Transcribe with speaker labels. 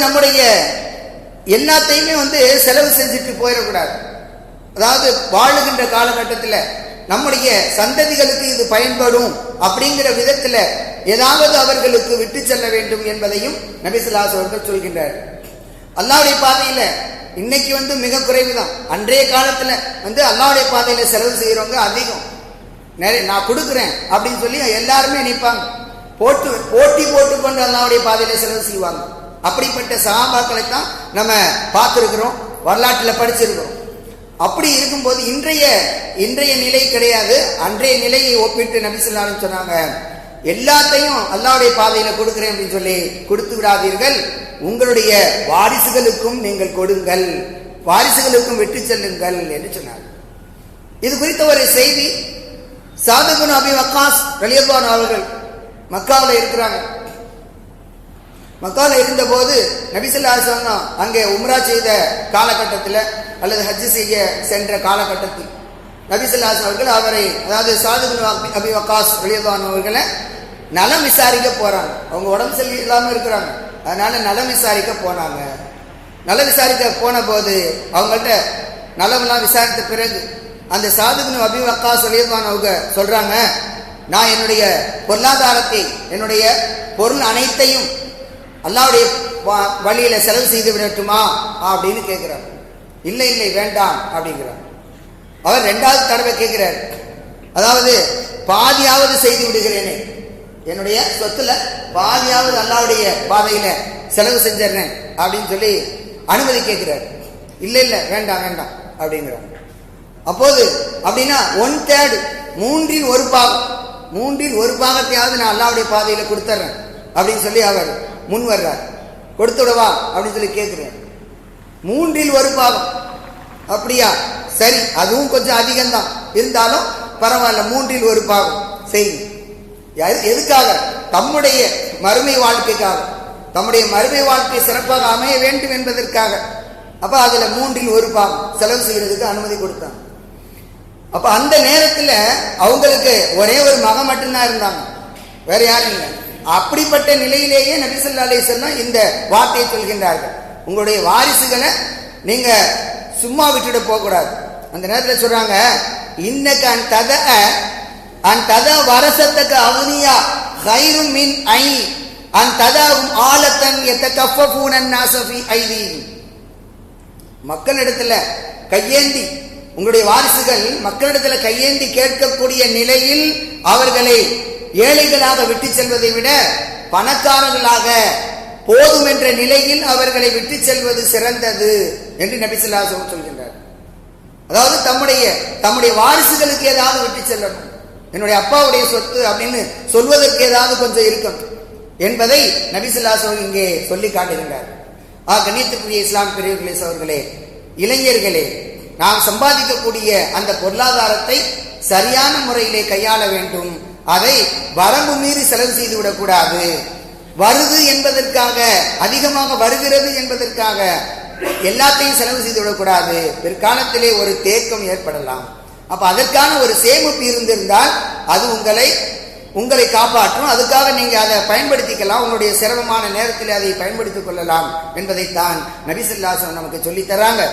Speaker 1: நம்முடைய எல்லாத்தையுமே வந்து செலவு செஞ்சுட்டு போயிடக்கூடாது. அதாவது வாழுகின்ற காலகட்டத்தில் நம்முடைய சந்ததிகளுக்கு இது பயன்படும் அப்படிங்கிற விதத்தில் ஏதாவது அவர்களுக்கு விட்டு செல்ல வேண்டும் என்பதையும் நபிசுல்லாஸ் அவர்கள் சொல்கின்றார். அல்லாவுடைய பாதையில் இன்னைக்கு வந்து மிக குறைவு தான் அன்றைய காலத்தில் வந்து அல்லாவுடைய பாதையில் செலவு செய்கிறவங்க அதிகம். நிறைய நான் கொடுக்குறேன் அப்படின்னு சொல்லி எல்லாருமே நிற்பாங்க போட்டு போட்டி போட்டுக்கொண்டு அல்லாவுடைய பாதையில் செலவு செய்வாங்க. அப்படிப்பட்ட சகாபாக்களை தான் நம்ம பார்த்துருக்கிறோம் வரலாற்றில் படிச்சிருக்கிறோம். அப்படி இருக்கும்போது இன்றைய இன்றைய நிலை கிடையாது. அன்றைய நிலையை ஒப்பிட்டு நபிசுல்லாலும் சொன்னாங்க எல்லாத்தையும் அல்லாவுடைய பாதையில கொடுக்கிறேன் அப்படின்னு சொல்லி கொடுத்து விடாதீர்கள். உங்களுடைய வாரிசுகளுக்கும் நீங்கள் கொடுங்கள். வாரிசுகளுக்கும் விட்டு செல்லுங்கள் என்று சொன்னார் இது குறித்த ஒரு செய்தி சாதகுன் அபி வக்காஸ் ரலியல்லான் அவர்கள் மக்காவில் இருக்கிறாங்க. மக்காவில் இருந்தபோது நபிசல்லா சொன்னா அங்கே உம்ரா செய்த காலகட்டத்தில் அல்லது ஹஜ்ஜு செய்ய சென்ற காலகட்டத்தில் நபிசல்லாஸ் அவர்கள் அவரை அதாவது சாதுகுன் அபி- வக்காஸ் ரலியல்லான் அவர்களை நலம் விசாரிக்க போறாங்க. அவங்க உடம்பு சரி இல்லாமல் இருக்கிறாங்க. அதனால நலம் விசாரிக்க போனாங்க. நலம் விசாரிக்க போன போது அவங்கள்ட்ட நலமெல்லாம் விசாரித்த பிறகு அந்த சாதுகுன் அபி வக்காஸ் ரலியல்லான் அவங்க சொல்றாங்க நான் என்னுடைய பொருளாதாரத்தை என்னுடைய பொருள் அனைத்தையும் அல்லாவுடைய வ- வழியில செலவு செய்து விடட்டுமா? அப்படின்னு கேட்கிறார் இல்லை இல்லை வேண்டாம் அப்படிங்கிறார். அவர் ரெண்டாவது தடவை கேட்கிறார் அதாவது பாதியாவது செய்து விடுகிறேனே. என்னுடைய சொத்துல பாதியாவது அல்லாவுடைய பாதையில செலவு செஞ்சிடறேன் அப்படின்னு சொல்லி அனுமதி கேட்கிறார் இல்லை இல்லை வேண்டாம் வேண்டாம் அப்படிங்கிறார். அப்போது அப்படின்னா ஒன் தேர்டு மூன்றில் ஒரு பாகம் மூன்றில் ஒரு பாகத்தையாவது நான் அல்லாவுடைய பாதையில கொடுத்துட்றேன் அப்படின்னு சொல்லி அவர் முன் வர்றார். கொடுத்து விடவா அப்படின்னு சொல்லி கேட்குறேன் மூன்றில் ஒரு பாகம் அப்படியா? சரி அதுவும் கொஞ்சம் அதிகம்தான். இருந்தாலும் பரவாயில்ல மூன்றில் ஒரு பாகம் செய்யுங்க எதுக்காக? தம்முடைய மறுமை வாழ்க்கைக்காக. தம்முடைய மறுமை வாழ்க்கை சிறப்பாக அமைய வேண்டும் என்பதற்காக. அப்ப அதுல மூன்றில் ஒரு பாகம் செலவு செய்யறதுக்கு அனுமதி கொடுத்தாங்க அப்ப அந்த நேரத்துல அவங்களுக்கு ஒரே ஒரு மகன் மட்டும்தான் இருந்தாங்க. வேற யாரும் இல்லை. அப்படிப்பட்ட நிலையிலேயே நபிசல்லா அலிசல்லாம் இந்த வார்த்தையை சொல்கின்றார்கள். உங்களுடைய வாரிசுகளை நீங்க சும்மா விட்டுட்டு போகக்கூடாது. அந்த நேரத்தில் சொல்றாங்க இன்னக்கு அன் தத அன் தத வரசத்தக்கு அவனியா ஹைரும் மின் ஐ அன் ததாவும் ஆலத்தன் எத்த கஃபூனன் நாசபி ஐதி மக்களிடத்துல கையேந்தி உங்களுடைய வாரிசுகள் மக்களிடத்துல கையேந்தி கேட்கக்கூடிய நிலையில் அவர்களை ஏழைகளாக விட்டு செல்வதை விட பணக்காரர்களாக போதும் என்ற நிலையில் அவர்களை விட்டு செல்வது சிறந்தது என்று நபிசுல்லா சொல்கின்றார். அதாவது தம்முடைய தம்முடைய வாரிசுகளுக்கு ஏதாவது விட்டு செல்லணும். என்னுடைய அப்பாவுடைய சொத்து அப்படின்னு சொல்வதற்கு ஏதாவது கொஞ்சம் இருக்கும் என்பதை நபிசுல்லா இங்கே சொல்லி காட்டுகின்றார். ஆ கணித்துக்குரிய இஸ்லாம் பெரியவர்களே அவர்களே இளைஞர்களே நாம் சம்பாதிக்கக்கூடிய அந்த பொருளாதாரத்தை சரியான முறையிலே கையாள வேண்டும். அதை வரம்பு மீறி செலவு செய்து விடக்கூடாது. வருது என்பதற்காக அதிகமாக வருகிறது என்பதற்காக எல்லாத்தையும் செலவு செய்து விடக்கூடாது. பிற்காலத்திலே ஒரு தேக்கம் ஏற்படலாம். அப்ப அதற்கான ஒரு சேமிப்பு இருந்திருந்தால் அது உங்களை உங்களை காப்பாற்றும். அதுக்காக நீங்க அதை பயன்படுத்திக்கலாம். உங்களுடைய சிரமமான நேரத்தில் அதை பயன்படுத்திக் கொள்ளலாம் என்பதைத்தான் நபிசுல்லாசன் நமக்கு சொல்லித் தராங்க.